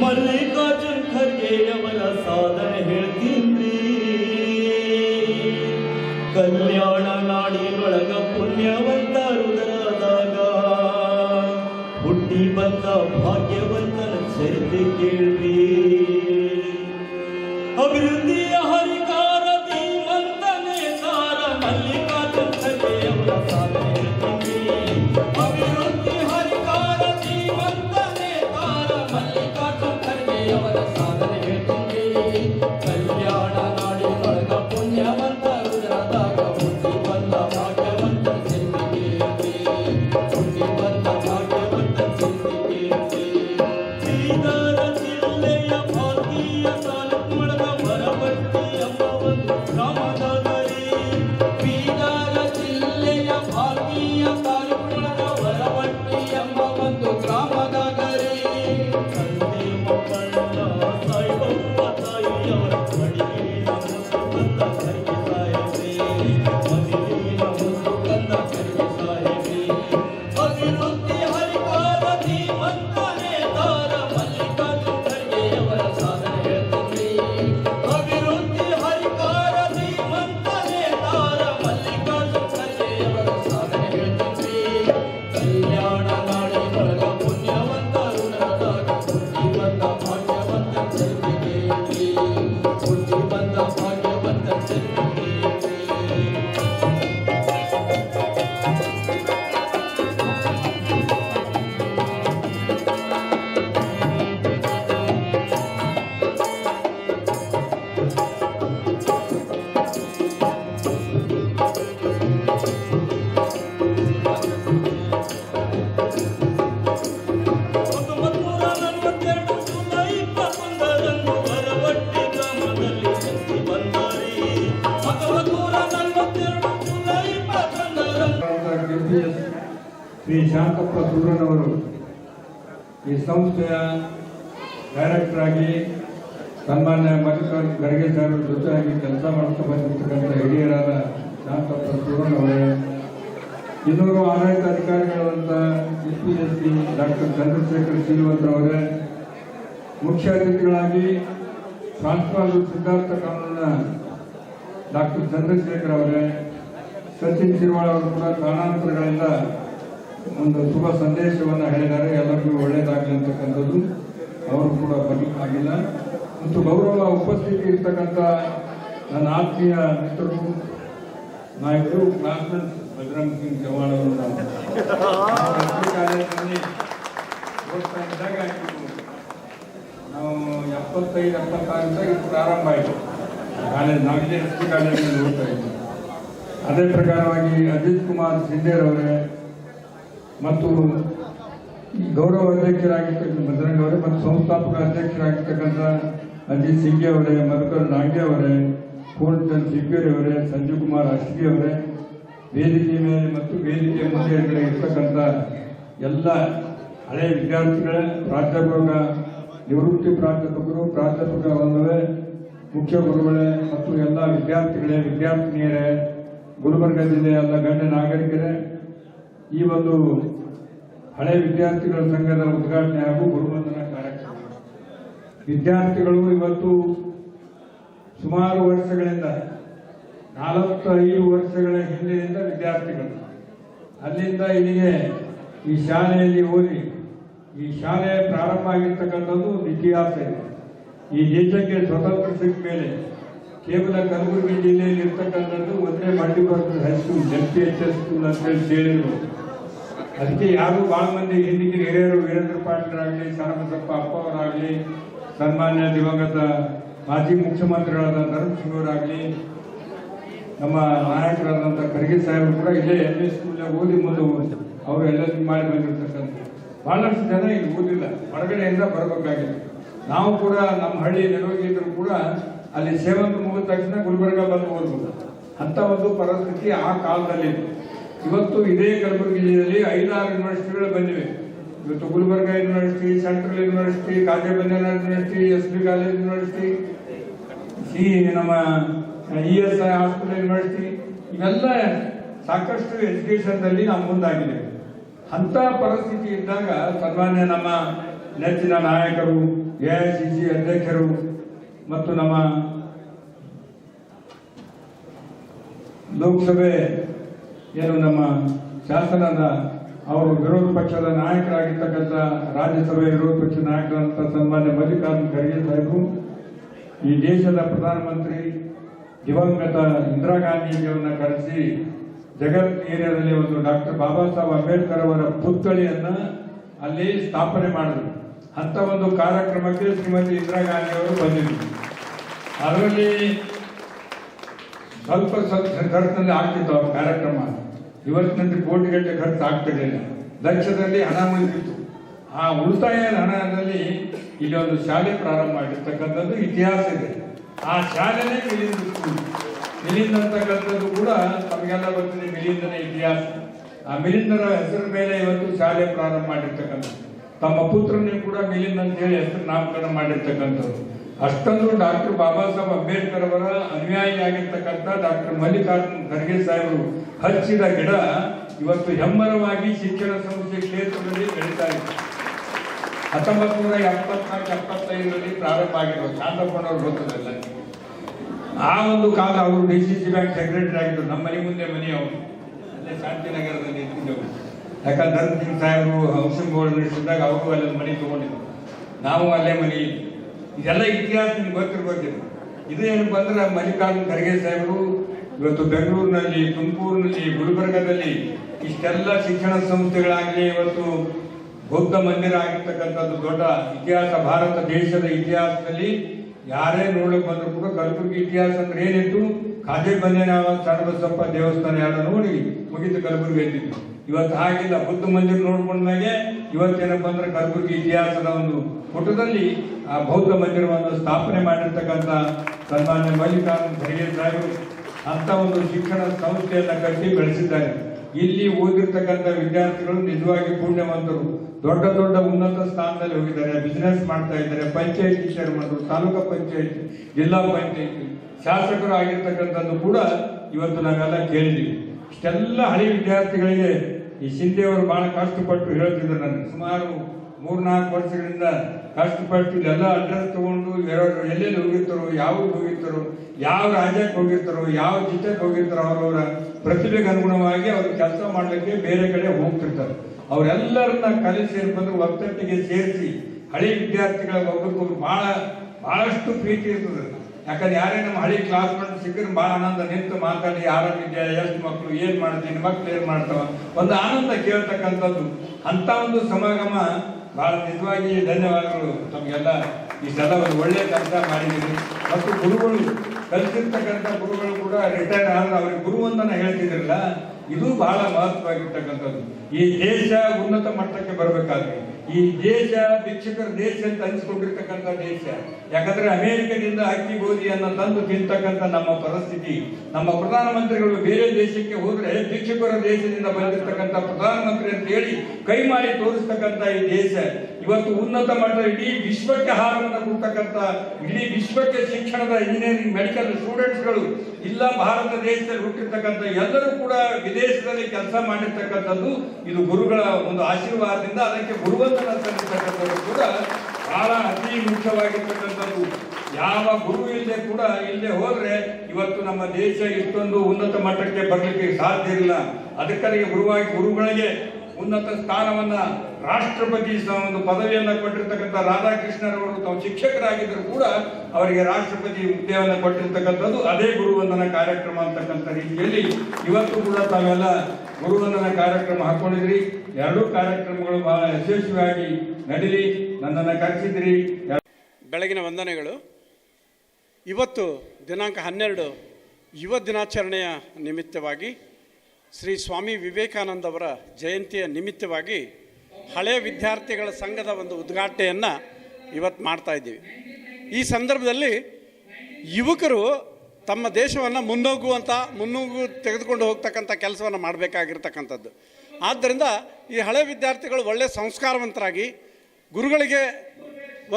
ಮಲ್ಲಿಕಾರ್ಜುನ್ ಖರ್ಗೆಯವರ ಸಾಧನೆ ಹೇಳ್ತೀನಿ. ಕಲ್ಯಾಣ ನಾಡಿನೊಳಗ ಪುಣ್ಯವಂತ ಹೃದಯದಾಗ ಹುಟ್ಟಿ ಬಂದ ಭಾಗ್ಯವಂತನ ಚರಿತೆ ಕೇಳ್ರಿ. ಅಭಿವೃದ್ಧಿಯ ಶ್ರೀ ಶಾಂತಪ್ಪ ಸೂರನವರು ಈ ಸಂಸ್ಥೆಯ ಡೈರೆಕ್ಟರ್ ಆಗಿ ಸನ್ಮಾನ್ಯ ಮಲ್ಲಿಕಾರ್ಜುನ ಖರ್ಗೆ ಸರ್ ಜೊತೆಯಾಗಿ ಕೆಲಸ ಮಾಡ್ತಾ ಬಂದಿರ್ತಕ್ಕಂಥ ಹಿರಿಯರಾದ ಶಾಂತಪ್ಪ ಸೂರನವರೇ ಇನ್ನೂರು ಆಡಳಿತ ಅಧಿಕಾರಿಗಳಾದಂಥ S P S P doctor Chandrashekhar ಶ್ರೀವಂತರವರೇ ಮುಖ್ಯ ಅತಿಥಿಗಳಾಗಿ ಟ್ರಾನ್ಸ್ಫಾರ್ ಸಿದ್ಧಾರ್ಥ ಕಾನೂನಿನ ಡಾಕ್ಟರ್ ಚಂದ್ರಶೇಖರ್ ಅವರೇ ಸಚಿನ್ ಶಿರ್ವಾಳ ಅವರು ಕೂಡ ಕಾರಣಾಂತರಗಳಿಂದ ಒಂದು ಶುಭ ಸಂದೇಶವನ್ನು ಹೇಳಿದ್ದಾರೆ. ಎಲ್ಲರಿಗೂ ಒಳ್ಳೆಯದಾಗಲಿ ಅಂತಕ್ಕಂಥದ್ದು. ಅವರು ಕೂಡ ಬರಲಿಕ್ಕಾಗಿಲ್ಲ ಮತ್ತು ಗೌರವ ಉಪಸ್ಥಿತಿ ಇರ್ತಕ್ಕಂಥ ನನ್ನ ಆತ್ಮೀಯ ಮಿತ್ರರು, ನಾಯಕರು ಕ್ಲಾಸ್ಮೇಟ್ಸ್ ಬಜರಂಗ್ ಸಿಂಗ್ ಚವಾಣ್ ಅವರು. ಕಾಲೇಜಿನಲ್ಲಿ ನಾವು ಎಪ್ಪತ್ತೈದು ಎಪ್ಪತ್ತಾರಿಂದ ಇದು ಪ್ರಾರಂಭ ಆಯಿತು. ಕಾಲೇಜ್ ನಾವಿಲ್ಲೇ ಎಸ್ ಪಿ ಕಾಲೇಜಿನಲ್ಲಿ ಓದ್ತಾ ಇದ್ದೀವಿ ಅದೇ ಪ್ರಕಾರವಾಗಿ ಅಜಿತ್ ಕುಮಾರ್ ಸಿಂಧೇರವರೇ ಮತ್ತು ಗೌರವ ಅಧ್ಯಕ್ಷರಾಗಿರ್ತಕ್ಕಂಥ ಮದರಂಗ ಅವರೇ ಮತ್ತು ಸಂಸ್ಥಾಪಕ ಅಧ್ಯಕ್ಷರಾಗಿರ್ತಕ್ಕಂಥ ಅಜಿತ್ ಸಿಂಗ್ ಅವರೇ, ಮಧುಕರ್ ನಾಂಗೆ ಅವರೇ, ಪೂರ್ಣಚಂದ್ ಸಿಗ್ಗೇರಿ ಅವರೇ, ಸಂಜೀವ್ ಕುಮಾರ್ ಅಶ್ವಿ ಅವರೇ, ವೇದಿಕೆ ಮೇಲೆ ಮತ್ತು ವೇದಿಕೆ ಮುಂದೆ ಇರ್ತಕ್ಕಂಥ ಎಲ್ಲ ಹಳೆ ವಿದ್ಯಾರ್ಥಿಗಳೇ, ಪ್ರಾಧ್ಯಾಪಕ, ನಿವೃತ್ತಿ ಪ್ರಾಧ್ಯಾಪಕರು, ಪ್ರಾಧ್ಯಾಪಕ ಬಂದವೇ ಮುಖ್ಯ ಗುರುಗಳೇ ಮತ್ತು ಎಲ್ಲ ವಿದ್ಯಾರ್ಥಿಗಳೇ, ವಿದ್ಯಾರ್ಥಿನಿಯರೇ, ಗುಲ್ಬರ್ಗ ಜಿಲ್ಲೆಯ ಎಲ್ಲ ಗಣ್ಯ ನಾಗರಿಕರೇ ಈ ಒಂದು ಹಳೆ ವಿದ್ಯಾರ್ಥಿಗಳ ಸಂಘದ ಉದ್ಘಾಟನೆ ಹಾಗೂ ಗುರುವಂದನಾ ಕಾರ್ಯಕ್ರಮ. ವಿದ್ಯಾರ್ಥಿಗಳು ಇವತ್ತು ಸುಮಾರು ವರ್ಷಗಳಿಂದ ನಾಲ್ವತ್ತೈದು ವರ್ಷಗಳ ಹಿಂದಿನಿಂದ ವಿದ್ಯಾರ್ಥಿಗಳು. ಅಲ್ಲಿಂದ ಇಲ್ಲಿಗೆ ಈ ಶಾಲೆಯಲ್ಲಿ ಓದಿ ಈ ಶಾಲೆ ಪ್ರಾರಂಭ ಆಗಿರ್ತಕ್ಕಂಥದ್ದು ಇತಿಹಾಸ ಇದೆ. ಈ ದೇಶಕ್ಕೆ ಸ್ವತಂತ್ರ ಸಿಕ್ಕ ಮೇಲೆ ಕೇವಲ ಕಲಬುರಗಿ ಜಿಲ್ಲೆಯಲ್ಲಿ ಇರ್ತಕ್ಕಂಥದ್ದು ಒಂದೇ multipurpose high school L P H S school ಅಂತ ಹೇಳಿ ಹೇಳಿದ್ರು ಅದಕ್ಕೆ ಯಾರು ಭಾಳ ಮಂದಿ ಹಿಂದಿನ ಹಿರಿಯರು ವೀರೇಂದ್ರ ಪಾಟೀಲರಾಗಲಿ ಶಾರಬಸಪ್ಪ ಅಪ್ಪ ಅವರಾಗಲಿ ಸನ್ಮಾನ್ಯ ದಿವಂಗತ ಮಾಜಿ ಮುಖ್ಯಮಂತ್ರಿಗಳಾದ ಅವರಾಗಲಿ ನಮ್ಮ ನಾಯಕರಾದಂಥ ಖರ್ಗೆ ಸಾಹೇಬರು ಕೂಡ ಇಲ್ಲೇ ಎಲ್ ಎ ಸ್ಕೂಲ್ನಾಗ ಓದಿ ಮುಂದೆ ಹೋಗಿ ಅವರು ಎಲ್ಲ ಮಾಡಿ ಬಂದಿರ್ತಕ್ಕಂಥ. ಬಹಳಷ್ಟು ಜನ ಇಲ್ಲಿ ಓದಿಲ್ಲ. ಹೊರಗಡೆಯಿಂದ ಬರಬೇಕಾಗಿದೆ ನಾವು ಕೂಡ ನಮ್ಮ ಹಳ್ಳಿ ನೆಲೋಗಿದ್ರು ಕೂಡ ಅಲ್ಲಿ ಸೇವಂತ ತಕ್ಷಣ ಗುಲ್ಬರ್ಗ ಬಂದು ಹೋದ್ರು ಅಂತ ಒಂದು ಪರಿಸ್ಥಿತಿ ಆ ಕಾಲದಲ್ಲಿ ಇವತ್ತು ಇದೇ ಕಲಬುರಗಿ ಜಿಲ್ಲೆಯಲ್ಲಿ ಐದಾರು ಯೂನಿವರ್ಸಿಟಿಗಳು ಬಂದಿವೆ. ಇವತ್ತು Gulbarga university, central university Khaja Banjara university, S B college university C ನಮ್ಮ E S I hospital university, ಇವೆಲ್ಲ ಸಾಕಷ್ಟು ಎಜುಕೇಶನ್ದಲ್ಲಿ ನಾವು ಮುಂದಾಗಿದೆ ಅಂತ ಪರಿಸ್ಥಿತಿ ಇದ್ದಾಗ ಸನ್ಮಾನ್ಯ ನಮ್ಮ ನೆಚ್ಚಿನ ನಾಯಕರು, ಎ ಐ ಸಿ ಸಿ ಅಧ್ಯಕ್ಷರು ಮತ್ತು ನಮ್ಮ ಲೋಕಸಭೆ ಏನು ನಮ್ಮ ಶಾಸನದ ಅವರು ವಿರೋಧ ಪಕ್ಷದ ನಾಯಕರಾಗಿರ್ತಕ್ಕಂಥ ರಾಜ್ಯಸಭೆ ವಿರೋಧ ಪಕ್ಷದ ನಾಯಕರಾದಂಥ ಸನ್ಮಾನ್ಯ ಮಲ್ಲಿಕಾರ್ಜುನ ಖರ್ಗೆ ಸಾಹೇಬರು, ಈ ದೇಶದ ಪ್ರಧಾನಮಂತ್ರಿ ದಿವಂಗತ ಇಂದಿರಾ ಗಾಂಧೀಜಿಯವರನ್ನ ಕರೆಸಿ ಜಗತ್ ಏರಿಯಾದಲ್ಲಿ ಒಂದು ಡಾಕ್ಟರ್ ಬಾಬಾ ಸಾಹೇಬ್ ಅಂಬೇಡ್ಕರ್ ಅವರ ಪುತ್ಥಳಿಯನ್ನ ಅಲ್ಲಿ ಸ್ಥಾಪನೆ ಮಾಡಿದ್ರು. ಅಂತ ಒಂದು ಕಾರ್ಯಕ್ರಮಕ್ಕೆ ಶ್ರೀಮತಿ ಇಂದಿರಾ ಗಾಂಧಿ ಅವರು ಬಂದಿದ್ರು. ಅದರಲ್ಲಿ ಸ್ವಲ್ಪ ಸ್ವಲ್ಪ ಖರ್ಚಿನಲ್ಲಿ ಆಗ್ತಿತ್ತು ಅವ್ರ ಕಾರ್ಯಕ್ರಮ. ಇವತ್ತಿನಂತೆ ಕೋಟಿಗಟ್ಟಲೆ ಖರ್ಚು ಆಗ್ತಿರಲಿಲ್ಲ. ಲಕ್ಷದಲ್ಲಿ ಹಣ ಉಳಿದಿತ್ತು ಆ ಉಳಿತಾಯ ಹಣದಲ್ಲಿ ಇಲ್ಲಿ ಒಂದು ಶಾಲೆ ಪ್ರಾರಂಭ ಮಾಡಿರ್ತಕ್ಕಂಥದ್ದು ಇತಿಹಾಸ ಇದೆ. ಆ ಶಾಲೆನೇ ಮಿಲಿಂದ ಸ್ಕೂಲ್ ಮಿಲಿಂದ್ ಅಂತಕ್ಕಂಥದ್ದು ಕೂಡ ತಮಗೆಲ್ಲ ಗೊತ್ತಿದೆ, ಮಿಲಿಂದನ ಇತಿಹಾಸ. ಆ ಮಿಲಿಂದರ ಹೆಸರ ಮೇಲೆ ಇವತ್ತು ಶಾಲೆ ಪ್ರಾರಂಭ ಮಾಡಿರ್ತಕ್ಕಂಥದ್ದು ತಮ್ಮ ಪುತ್ರನೇ ಕೂಡ ಮಿಲಿಂದ ಅಂತ ಹೇಳಿ ಹೆಸರು ನಾಮಕರಣ ಮಾಡಿರ್ತಕ್ಕಂಥದ್ದು. ಅಷ್ಟೊಂದು ಡಾಕ್ಟರ್ ಬಾಬಾ ಸಾಹೇಬ್ ಅಂಬೇಡ್ಕರ್ ಅವರ ಅನುಯಾಯಿಯಾಗಿರ್ತಕ್ಕಂಥ ಡಾಕ್ಟರ್ ಮಲ್ಲಿಕಾರ್ಜುನ್ ಖರ್ಗೆ ಸಾಹೇಬರು ಹಚ್ಚಿದ ಗಿಡ ಇವತ್ತು ಹೆಮ್ಮರವಾಗಿ ಶಿಕ್ಷಣ ಸಂಸ್ಥೆ ಕ್ಷೇತ್ರದಲ್ಲಿ ಬೆಳೀತಾ ಇದೆ. ಹತ್ತೊಂಬತ್ತು ನೂರ ಎಪ್ಪತ್ನಾಲ್ಕು, ಎಪ್ಪತ್ತೈದರಲ್ಲಿ ಪ್ರಾರಂಭ ಆಗಿರೋ ಶಾಂತಪ್ಪನವ್ರು ಗೊತ್ತದಲ್ಲ ಆ ಒಂದು ಕಾಲ ಅವರು D C C bank secretary ಆಗಿದ್ರು ನಮ್ಮ ಮನೆ ಮುಂದೆ ಮನೆ ಅವರು ಅಲ್ಲೇ ಶಾಂತಿನಗರದಲ್ಲಿ ಇರ್ತಿದ್ದೆವು ಯಾಕಂದ್ರೆ ಸಿಂಗ್ ಸಾಹೇಬರು, ಹೌಸಿಂಗ್ ಬೋರ್ಡ್ ನಡೆಸಿದಾಗ ಅವರು ಅಲ್ಲಿ ಮನೆ ತಗೊಂಡಿದ್ರು. ನಾವು ಅಲ್ಲೇ ಮನೆ. ಇದೆಲ್ಲ ಇತಿಹಾಸ ನಿಮ್ಗೆ ಗೊತ್ತಿರ್ಬೋದಿಲ್ಲ ಇದು ಏನಪ್ಪ ಅಂದ್ರೆ ಮಲ್ಲಿಕಾರ್ಜುನ ಖರ್ಗೆ ಸಾಹೇಬರು ಇವತ್ತು ಬೆಂಗಳೂರಿನಲ್ಲಿ, ತುಮಕೂರಿನಲ್ಲಿ, ಗುಲ್ಬರ್ಗದಲ್ಲಿ ಇಷ್ಟೆಲ್ಲ ಶಿಕ್ಷಣ ಸಂಸ್ಥೆಗಳಾಗಲಿ, ಇವತ್ತು ಬೌದ್ಧ ಮಂದಿರ ಆಗಿರ್ತಕ್ಕಂಥದ್ದು ದೊಡ್ಡ ಇತಿಹಾಸ, ಭಾರತ ದೇಶದ ಇತಿಹಾಸದಲ್ಲಿ ಯಾರೇ ನೋಡಕ್ ಬಂದ್ರು ಕೂಡ ಕಲಬುರಗಿ ಇತಿಹಾಸ ಅಂದ್ರೆ ಏನಿತ್ತು? ಖಾದಿ ಬಂದೇನಾವ ಚನ್ನಬಸಪ್ಪ ದೇವಸ್ಥಾನ ಯಾರು ನೋಡಿ ಮುಗಿತು ಕಲಬುರಗಿ ಎದ್ದಿತ್ತು ಇವತ್ತು ಹಾಗಿಲ್ಲ. ಬುದ್ಧ ಮಂದಿರ ನೋಡ್ಕೊಂಡ್ಮೇಲೆ ಇವತ್ತೇನಪ್ಪ ಅಂದ್ರೆ ಕಲಬುರಗಿ ಇತಿಹಾಸದ ಒಂದು ಪುಟದಲ್ಲಿ ಆ ಬೌದ್ಧ ಮಂದಿರವನ್ನು ಸ್ಥಾಪನೆ ಮಾಡಿರ್ತಕ್ಕಂಥ ಸನ್ಮಾನ್ಯ ಮಲ್ಲಿಕಾರ್ಜುನ ಖರ್ಗೆ ಸಾಹೇಬರು ಅಂತ ಒಂದು ಶಿಕ್ಷಣ ಸಂಸ್ಥೆಯನ್ನು ಕಟ್ಟಿ ಬೆಳೆಸಿದ್ದಾರೆ. ಇಲ್ಲಿ ಓದಿರ್ತಕ್ಕಂಥ ವಿದ್ಯಾರ್ಥಿಗಳು ನಿಜವಾಗಿ ಪುಣ್ಯವಂತರು. ದೊಡ್ಡ ದೊಡ್ಡ ಉನ್ನತ ಸ್ಥಾನದಲ್ಲಿ ಹೋಗಿದ್ದಾರೆ ಬಿಸ್ನೆಸ್ ಮಾಡ್ತಾ ಇದ್ದಾರೆ, ಪಂಚಾಯತಿ ಚೇರ್ಮನ್ರು ತಾಲೂಕು ಪಂಚಾಯತಿ, ಜಿಲ್ಲಾ ಪಂಚಾಯತಿ. ಶಾಸಕರು ಆಗಿರ್ತಕ್ಕಂಥದ್ದು ಕೂಡ ಇವತ್ತು ನಾವೆಲ್ಲ ಕೇಳಿದ್ದೀವಿ. ಇಷ್ಟೆಲ್ಲ ಹಳೆ ವಿದ್ಯಾರ್ಥಿಗಳಿಗೆ ಈ ಶಿಂದೆಯವರು ಬಹಳ ಕಷ್ಟಪಟ್ಟು ಹೇಳ್ತಿದ್ರು ನನಗೆ. ಸುಮಾರು ಮೂರ್ನಾಲ್ಕು ವರ್ಷಗಳಿಂದ ಕಷ್ಟಪಟ್ಟು ಎಲ್ಲ ಅಡ್ರೆಸ್ ತಗೊಂಡು ಯಾರು ಎಲ್ಲೆಲ್ಲಿ ಹೋಗಿರ್ತಾರೋ ಯಾವಾಗ ಹೋಗಿರ್ತಾರೋ, ಯಾವ ರಾಜ್ಯಕ್ಕೆ ಹೋಗಿರ್ತಾರೋ, ಯಾವ ಜಿಲ್ಲೆಗೆ ಹೋಗಿರ್ತಾರೋ, ಅವರವರ ಪ್ರತಿಭೆಗೆ ಅನುಗುಣವಾಗಿ ಅವರು ಕೆಲಸ ಮಾಡಲಿಕ್ಕೆ ಬೇರೆ ಕಡೆ ಹೋಗ್ತಿರ್ತಾರೆ. ಅವರೆಲ್ಲರನ್ನ ಕಲಿಸಿ ಬಂದು ಒತ್ತಟ್ಟಿಗೆ ಸೇರಿಸಿ ಹಳಿ ವಿದ್ಯಾರ್ಥಿಗಳ ಒಬ್ಬರಿಗೊಬ್ರು ಬಹಳ ಬಹಳಷ್ಟು ಪ್ರೀತಿ ಇರ್ತದೆ. ಯಾಕಂದ್ರೆ ಯಾರೇ ನಮ್ಮ ಹಳಿ ಕ್ಲಾಸ್ ಮೇಟ್ ಸಿಕ್ಕಿದ್ರೆ ಬಹಳ ಆನಂದ ನಿಂತು ಮಾತಾಡಿ ಆರಾಮಿದ್ಯಾ ಎಷ್ಟು ಮಕ್ಕಳು ಏನು ಮಾಡ್ತೀನಿ ಮಕ್ಕಳು ಏನು ಮಾಡ್ತಾವ? ಒಂದು ಆನಂದ ಕೇಳ್ತಕ್ಕಂಥದ್ದು. ಅಂತ ಒಂದು ಸಮಾಗಮ ಬಹಳ ನಿಜವಾಗಿ ಧನ್ಯವಾದಗಳು ತಮಗೆಲ್ಲ ಇಷ್ಟೆಲ್ಲ ಒಂದು ಒಳ್ಳೆ ಕೆಲಸ ಮಾಡಿದ್ದೀರಿ. ಮತ್ತು ಗುರುಗಳು ಕಲಿತಿರ್ತಕ್ಕಂಥ ಗುರುಗಳು ಕೂಡ ರಿಟೈರ್ ಆದ್ರೆ ಅವ್ರಿಗೆ ಗುರು ಅಂತ ಹೇಳ್ತಿದ್ರಲ್ಲ, ಇದು ಬಹಳ ಮಹತ್ವವಾಗಿರ್ತಕ್ಕಂಥದ್ದು. ಈ ದೇಶ ಉನ್ನತ ಮಟ್ಟಕ್ಕೆ ಬರಬೇಕಾದ್ರೆ ಈ ದೇಶ ಭಿಕ್ಷಕರ ದೇಶ ಅಂತ ಅನಿಸ್ಕೊಂಡಿರ್ತಕ್ಕಂಥ ದೇಶ. ಯಾಕಂದ್ರೆ ಅಮೆರಿಕದಿಂದ ಅಕ್ಕಿ, ಗೋಧಿಯನ್ನ ತಂದು ತಿಂತಕ್ಕಂಥ ನಮ್ಮ ಪರಿಸ್ಥಿತಿ. ನಮ್ಮ ಪ್ರಧಾನಮಂತ್ರಿಗಳು ಬೇರೆ ದೇಶಕ್ಕೆ ಹೋದ್ರೆ ಭಿಕ್ಷುಕರ ದೇಶದಿಂದ ಬಂದಿರತಕ್ಕಂಥ ಪ್ರಧಾನಮಂತ್ರಿ ಅಂತ ಹೇಳಿ ಕೈ ಮಾಡಿ ತೋರಿಸ್ತಕ್ಕಂಥ ಈ ದೇಶ. ಇವತ್ತು ಉನ್ನತ ಮಟ್ಟದ ಇಡೀ ವಿಶ್ವಕ್ಕೆ ಹಾರವನ್ನು ಕೊಡ್ತಕ್ಕಂಥ, ಇಡೀ ವಿಶ್ವಕ್ಕೆ ಶಿಕ್ಷಣದ ಇಂಜಿನಿಯರಿಂಗ್ ಮೆಡಿಕಲ್ ಸ್ಟೂಡೆಂಟ್ಸ್ಗಳು ಇಲ್ಲ, ಭಾರತ ದೇಶದಲ್ಲಿ ಹುಟ್ಟಿರ್ತಕ್ಕಂಥ ಎಲ್ಲರೂ ಕೂಡ ವಿದೇಶದಲ್ಲಿ ಕೆಲಸ ಮಾಡಿರ್ತಕ್ಕಂಥದ್ದು ಇದು ಗುರುಗಳ ಒಂದು ಆಶೀರ್ವಾದದಿಂದ ಅದಕ್ಕೆ ಕೂಡ ಬಹಳ ಅತಿ ಮುಖ್ಯವಾಗಿರ್ತಕ್ಕಂಥದ್ದು. ಯಾವ ಗುರು ಇಲ್ಲದೆ ಕೂಡ ಇಲ್ಲೇ ಹೋದ್ರೆ ಇವತ್ತು ನಮ್ಮ ದೇಶ ಇಷ್ಟೊಂದು ಉನ್ನತ ಮಟ್ಟಕ್ಕೆ ಬರಲಿಕ್ಕೆ ಸಾಧ್ಯ ಇಲ್ಲ. ಅದಕ್ಕಾಗಿ ಗುರುವಾಗಿ ಗುರುಗಳಿಗೆ ಉನ್ನತ ಸ್ಥಾನವನ್ನ ರಾಷ್ಟ್ರಪತಿ ಒಂದು ಪದವಿಯನ್ನ ಕೊಟ್ಟಿರ್ತಕ್ಕಂಥ ರಾಧಾಕೃಷ್ಣರವರು ತಾವು ಶಿಕ್ಷಕರಾಗಿದ್ದರೂ ಕೂಡ ಅವರಿಗೆ ರಾಷ್ಟ್ರಪತಿ ಹುದ್ದೆಯನ್ನು ಕೊಟ್ಟಿರ್ತಕ್ಕಂಥದ್ದು ಅದೇ ಗುರುವಂದನ ಕಾರ್ಯಕ್ರಮ ಅಂತಕ್ಕಂಥ ರೀತಿಯಲ್ಲಿ ಇವತ್ತು ಕೂಡ ತಾವೆಲ್ಲ ಗುರುವಂದನ ಕಾರ್ಯಕ್ರಮ ಹಾಕೊಂಡಿದ್ರಿ. ಎರಡೂ ಕಾರ್ಯಕ್ರಮಗಳು ಬಹಳ ಯಶಸ್ವಿಯಾಗಿ ನಡೀಲಿ. ನನ್ನನ್ನು ಕರೆಸಿದ್ರಿ. ಬೆಳಗಿನ ವಂದನೆಗಳು. ಇವತ್ತು ದಿನಾಂಕ ಹನ್ನೆರಡು, ಯುವ ದಿನಾಚರಣೆಯ ನಿಮಿತ್ತವಾಗಿ ಶ್ರೀ ಸ್ವಾಮಿ ವಿವೇಕಾನಂದವರ ಜಯಂತಿಯ ನಿಮಿತ್ತವಾಗಿ ಹಳೆಯ ವಿದ್ಯಾರ್ಥಿಗಳ ಸಂಘದ ಒಂದು ಉದ್ಘಾಟನೆಯನ್ನು ಇವತ್ತು ಮಾಡ್ತಾ ಇದ್ದೀವಿ. ಈ ಸಂದರ್ಭದಲ್ಲಿ ಯುವಕರು ತಮ್ಮ ದೇಶವನ್ನು ಮುನ್ನೋಗುವಂಥ ಮುನ್ನೂಗು ತೆಗೆದುಕೊಂಡು ಹೋಗ್ತಕ್ಕಂಥ ಕೆಲಸವನ್ನು ಮಾಡಬೇಕಾಗಿರ್ತಕ್ಕಂಥದ್ದು. ಆದ್ದರಿಂದ ಈ ಹಳೆ ವಿದ್ಯಾರ್ಥಿಗಳು ಒಳ್ಳೆಯ ಸಂಸ್ಕಾರವಂತರಾಗಿ, ಗುರುಗಳಿಗೆ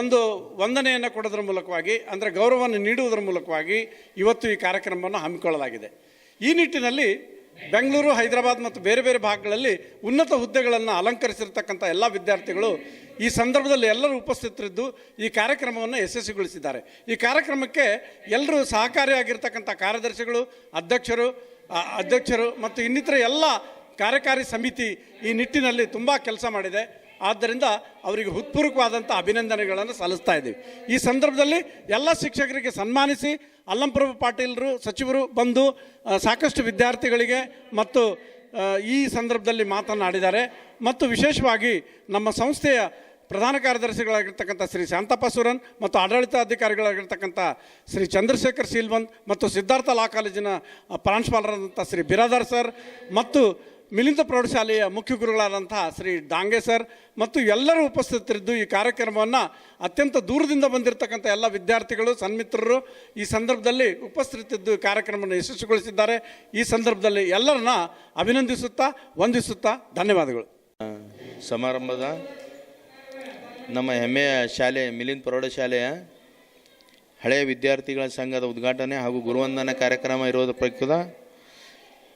ಒಂದು ವಂದನೆಯನ್ನು ಕೊಡೋದ್ರ ಮೂಲಕವಾಗಿ, ಅಂದರೆ ಗೌರವವನ್ನು ನೀಡುವುದರ ಮೂಲಕವಾಗಿ ಇವತ್ತು ಈ ಕಾರ್ಯಕ್ರಮವನ್ನು ಹಮ್ಮಿಕೊಳ್ಳಲಾಗಿದೆ. ಈ ನಿಟ್ಟಿನಲ್ಲಿ ಬೆಂಗಳೂರು, ಹೈದರಾಬಾದ್ ಮತ್ತು ಬೇರೆ ಬೇರೆ ಭಾಗಗಳಲ್ಲಿ ಉನ್ನತ ಹುದ್ದೆಗಳನ್ನು ಅಲಂಕರಿಸಿರ್ತಕ್ಕಂಥ ಎಲ್ಲ ವಿದ್ಯಾರ್ಥಿಗಳು ಈ ಸಂದರ್ಭದಲ್ಲಿ ಎಲ್ಲರೂ ಉಪಸ್ಥಿತರಿದ್ದು ಈ ಕಾರ್ಯಕ್ರಮವನ್ನು ಯಶಸ್ವಿಗೊಳಿಸಿದ್ದಾರೆ. ಈ ಕಾರ್ಯಕ್ರಮಕ್ಕೆ ಎಲ್ಲರೂ ಸಹಕಾರಿಯಾಗಿರ್ತಕ್ಕಂಥ ಕಾರ್ಯದರ್ಶಿಗಳು, ಅಧ್ಯಕ್ಷರು ಅಧ್ಯಕ್ಷರು ಮತ್ತು ಇನ್ನಿತರ ಎಲ್ಲ ಕಾರ್ಯಕಾರಿ ಸಮಿತಿ ಈ ನಿಟ್ಟಿನಲ್ಲಿ ತುಂಬ ಕೆಲಸ ಮಾಡಿದೆ. ಆದ್ದರಿಂದ ಅವರಿಗೆ ಹೃತ್ಪೂರ್ವಕವಾದಂಥ ಅಭಿನಂದನೆಗಳನ್ನು ಸಲ್ಲಿಸ್ತಾ ಇದ್ದೀವಿ. ಈ ಸಂದರ್ಭದಲ್ಲಿ ಎಲ್ಲ ಶಿಕ್ಷಕರಿಗೆ ಸನ್ಮಾನಿಸಿ ಅಲ್ಲಂಪ್ರಭು ಪಾಟೀಲರು, ಸಚಿವರು ಬಂದು ಸಾಕಷ್ಟು ವಿದ್ಯಾರ್ಥಿಗಳಿಗೆ ಮತ್ತು ಈ ಸಂದರ್ಭದಲ್ಲಿ ಮಾತನಾಡಿದ್ದಾರೆ. ಮತ್ತು ವಿಶೇಷವಾಗಿ ನಮ್ಮ ಸಂಸ್ಥೆಯ ಪ್ರಧಾನ ಕಾರ್ಯದರ್ಶಿಗಳಾಗಿರ್ತಕ್ಕಂಥ ಶ್ರೀ ಶಾಂತಪ್ಪ ಸುರನ್ ಮತ್ತು ಆಡಳಿತಾಧಿಕಾರಿಗಳಾಗಿರ್ತಕ್ಕಂಥ ಶ್ರೀ ಚಂದ್ರಶೇಖರ್ ಸೀಲ್ವಂತ್ ಮತ್ತು ಸಿದ್ಧಾರ್ಥ ಲಾ ಕಾಲೇಜಿನ ಪ್ರಾಂಶುಪಾಲರಾದಂಥ ಶ್ರೀ ಬಿರಾದಾರ್ ಸರ್ ಮತ್ತು ಮಿಲಿಂದ ಪ್ರೌಢಶಾಲೆಯ ಮುಖ್ಯ ಗುರುಗಳಾದಂತಹ ಶ್ರೀ ಡಾಂಗೆ ಸರ್ ಮತ್ತು ಎಲ್ಲರೂ ಉಪಸ್ಥಿತರಿದ್ದು ಈ ಕಾರ್ಯಕ್ರಮವನ್ನು ಅತ್ಯಂತ ದೂರದಿಂದ ಬಂದಿರತಕ್ಕಂಥ ಎಲ್ಲ ವಿದ್ಯಾರ್ಥಿಗಳು, ಸನ್ಮಿತ್ರರು ಈ ಸಂದರ್ಭದಲ್ಲಿ ಉಪಸ್ಥಿತಿದ್ದು ಕಾರ್ಯಕ್ರಮವನ್ನು ಯಶಸ್ವಿಗೊಳಿಸಿದ್ದಾರೆ. ಈ ಸಂದರ್ಭದಲ್ಲಿ ಎಲ್ಲರನ್ನ ಅಭಿನಂದಿಸುತ್ತಾ, ವಂದಿಸುತ್ತಾ ಧನ್ಯವಾದಗಳು. ಸಮಾರಂಭದ ನಮ್ಮ ಹೆಮ್ಮೆಯ ಶಾಲೆ, ಮಿಲಿಂದ್ ಪ್ರೌಢಶಾಲೆಯ ಹಳೆಯ ವಿದ್ಯಾರ್ಥಿಗಳ ಸಂಘದ ಉದ್ಘಾಟನೆ ಹಾಗೂ ಗುರುವಂದನ ಕಾರ್ಯಕ್ರಮ ಇರೋದ್ರ ಪ್ರಯುಕ್ತ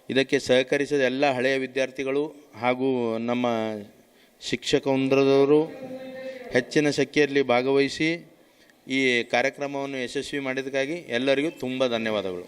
ಇದಕ್ಕೆ ಸಹಕರಿಸಿದ ಎಲ್ಲ ಹಳೆಯ ವಿದ್ಯಾರ್ಥಿಗಳು ಹಾಗೂ ನಮ್ಮ ಶಿಕ್ಷಕ ವೃಂದದವರು ಹೆಚ್ಚಿನ ಸಂಖ್ಯೆಯಲ್ಲಿ ಭಾಗವಹಿಸಿ ಈ ಕಾರ್ಯಕ್ರಮವನ್ನು ಯಶಸ್ವಿ ಮಾಡಿದ್ದಕ್ಕಾಗಿ ಎಲ್ಲರಿಗೂ ತುಂಬ ಧನ್ಯವಾದಗಳು.